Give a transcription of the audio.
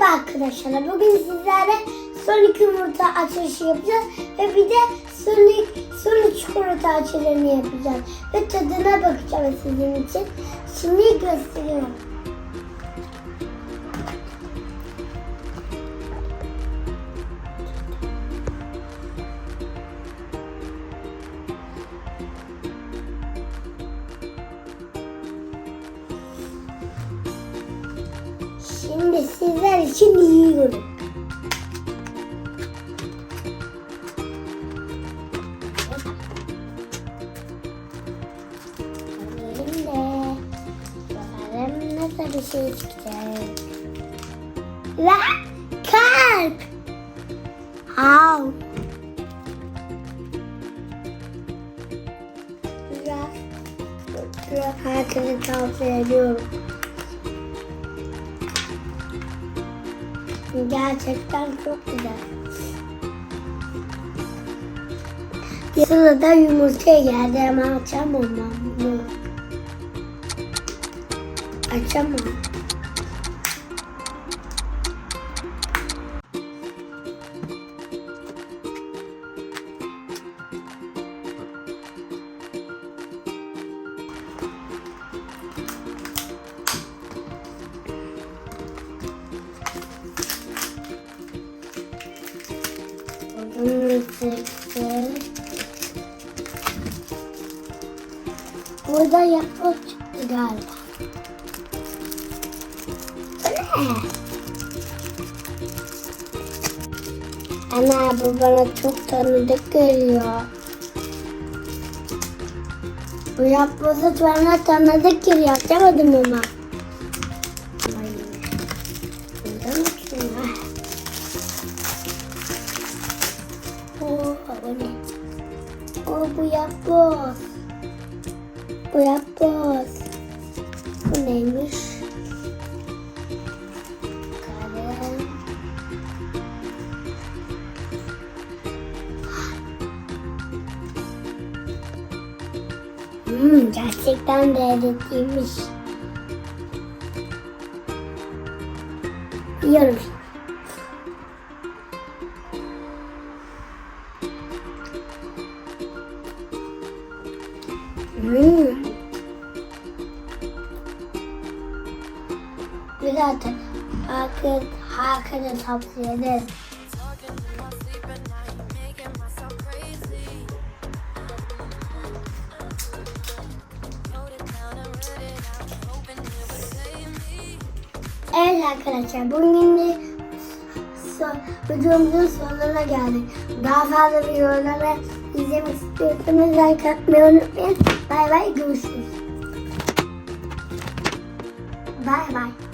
Merhaba arkadaşlar. Bugün sizlerle Sonic yumurta açılışı yapacağız. Ve bir de Sonic, Sonic çikolata açılımını yapacağız. Ve tadına bakacağım sizin için. Şimdi gösteriyorum. Şimdi sizler için yiyorum. Da bakalım nasıl bir şey çıkacak. La kalp. Au. Güzel. Güzel. Herkese tavsiye ediyorum. Gerçekten çok güzel. Sırada yumurtaya geldi ama açamam ben bunu. Açamam. Sıktım. Burada yaprak çıktı galiba. Ne? Ana bu bana çok tanıdık geliyor. Bu yapbozu bana tanıdık geliyor. Yapamadım ama. Bu yapboz. Bu yapboz. Bu neymiş? Kalem. Hmm, gerçekten lezzetliymiş. Yiyorum. Hmm. Güzel tadı. Herkes, herkese tavsiye ederim. Evet arkadaşlar bugün de videomuzun sonuna geldik. Daha fazla videoları izlemek istiyorsanız like atmayı unutmayın. Bay bay görüşürüz. Bay bay.